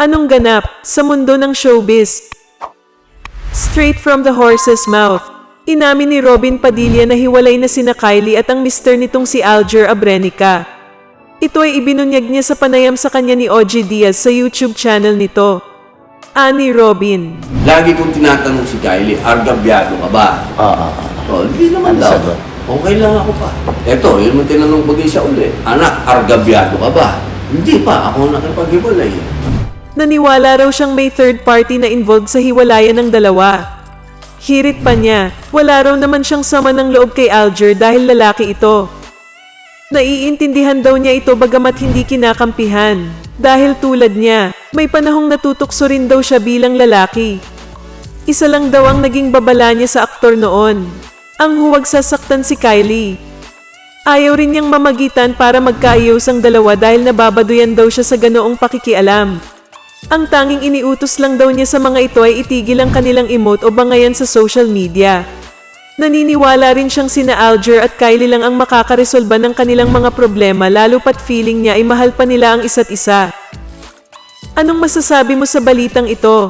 Anong ganap sa mundo ng showbiz? Straight from the horse's mouth. Inamin ni Robin Padilla na hiwalay na sina Kylie at ang mister nitong si Alger Abrenica. Ito ay ibinunyag niya sa panayam sa kanya ni OG Diaz sa YouTube channel nito. Ani Robin. Lagi kong tinatanong si Kylie, argabyado ka ba? Oo. Oh, hindi naman Ano daw. Okay lang ako pa. Eto, yun mo tinanong ko din siya uli. Anak, argabyado ka ba? Hindi pa, ako nakipag-iwalay. Naniwala raw siyang may third party na involved sa hiwalayan ng dalawa. Hirit pa niya, wala raw naman siyang sama ng loob kay Alger dahil lalaki ito. Naiintindihan daw niya ito bagamat hindi kinakampihan. Dahil tulad niya, may panahong natutukso rin daw siya bilang lalaki. Isa lang daw ang naging babala niya sa aktor noon. Ang huwag sasaktan si Kylie. Ayaw rin niyang mamagitan para magkaayos ang dalawa dahil nababaduyan daw siya sa ganoong pakikialam. Ang tanging iniutos lang daw niya sa mga ito ay itigil ang kanilang emote o bangayan sa social media. Naniniwala rin siyang sina Alger at Kylie lang ang makakaresolba ng kanilang mga problema lalo pat feeling niya ay mahal pa nila ang isa't isa. Anong masasabi mo sa balitang ito?